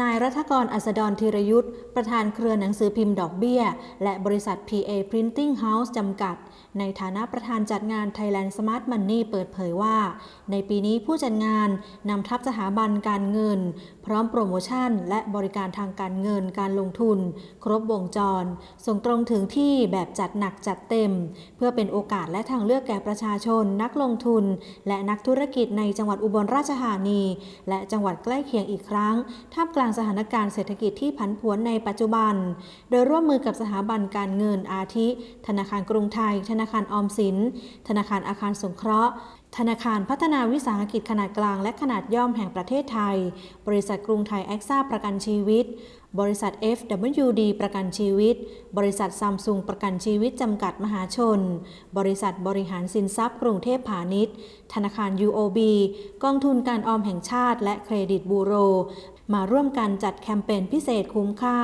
นายรัฐกรอัสดรธีรยุทธ์ประธานเครือหนังสือพิมพ์ดอกเบี้ย และบริษัท PA Printing House จำกัด ในฐานะประธานจัดงาน Thailand Smart Money เปิดเผยว่า ในปีนี้ผู้จัดงานนำทัพสถาบันการเงิน พร้อมโปรโมชั่น และบริการทางการเงินการลงทุน ครบวงจร ส่งตรงถึงที่แบบจัดหนักจัดเต็ม เพื่อเป็นโอกาสและทางเลือกแก่ประชาชน นักลงทุน และนักธุรกิจในจังหวัดอุบลราชธานี และจังหวัดใกล้เคียงอีกครั้งท่ามกลางสถานการณ์เศรษฐกิจที่ผันผวนในปัจจุบัน โดยร่วมมือกับสถาบันการเงินอาทิ ธนาคารกรุงไทย ธนาคารออมสิน ธนาคารอาคารสงเคราะห์ธนาคารพัฒนาวิสาหกิจขนาดกลางและขนาดย่อมแห่งประเทศไทย บริษัทกรุงไทยแอคซ่าประกันชีวิต บริษัท FWD ประกันชีวิต บริษัทซัมซุงประกันชีวิตจำกัดมหาชน บริษัทบริหารสินทรัพย์กรุงเทพพาณิชย์ ธนาคาร UOB กองทุนการออมแห่งชาติ และเครดิตบูโร มาร่วมกันจัดแคมเปญพิเศษคุ้มค่า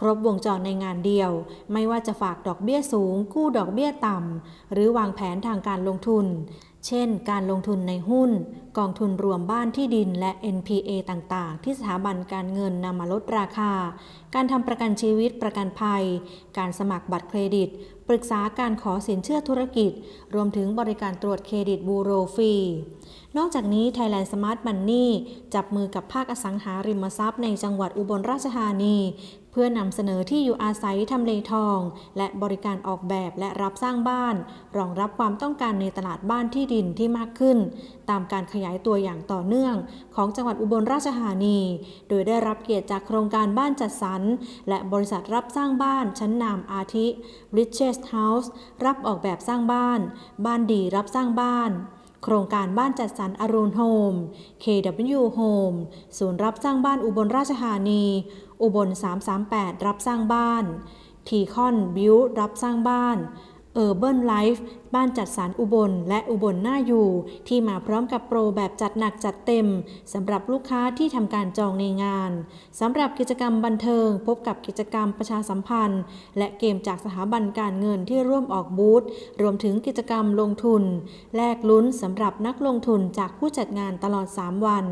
ครบวงจรในงานเดียว ไม่ว่าจะฝากดอกเบี้ยสูง กู้ดอกเบี้ยต่ำ หรือวางแผนทางการลงทุน เช่น การลงทุนในหุ้น กองทุนรวมบ้านที่ดินและ NPA ต่างๆ ที่สถาบันการเงินนำมาลดราคา การทำประกันชีวิตประกันภัย การสมัครบัตรเครดิต ปรึกษาการขอสินเชื่อธุรกิจ รวมถึงบริการตรวจเครดิตบูโรฟรี นอกจากนี้ Thailand Smart Money จับมือกับภาคอสังหาริมทรัพย์ในจังหวัดอุบลราชธานี พื่อนำเสนอที่อยู่อาศัยทำเลทอง และบริการออกแบบและรับสร้างบ้าน รองรับความต้องการในตลาดบ้านที่ดินที่มากขึ้น ตามการขยายตัวอย่างต่อเนื่อง ของจังหวัดอุบลราชธานี โดยได้รับเกียรติจากโครงการบ้านจัดสรร และบริษัทรับสร้างบ้านชั้นนำอาทิ Richest House รับออกแบบสร้างบ้าน บ้านดีรับสร้างบ้าน โครงการบ้านจัดสรรอรุณโฮม KW Home ศูนย์รับสร้างบ้านอุบลราชธานี อุบล 338 รับสร้างบ้าน ทีคอนบิวรับสร้างบ้าน เออร์เบิร์ไลฟ์บ้านจัดสรรอุบล และอุบลหน้าอยู่ ที่มาพร้อมกับโปรแบบจัดหนักจัดเต็มสำหรับลูกค้าที่ทำการจองในงานสำหรับกิจกรรมบันเทิง พบกับกิจกรรมประชาสัมพันธ์ และเกมจากสถาบันการเงินที่ร่วมออกบูธรวมถึงกิจกรรมลงทุน แลกลุ้นสำหรับนักลงทุนจากผู้จัดงานตลอด 3 วัน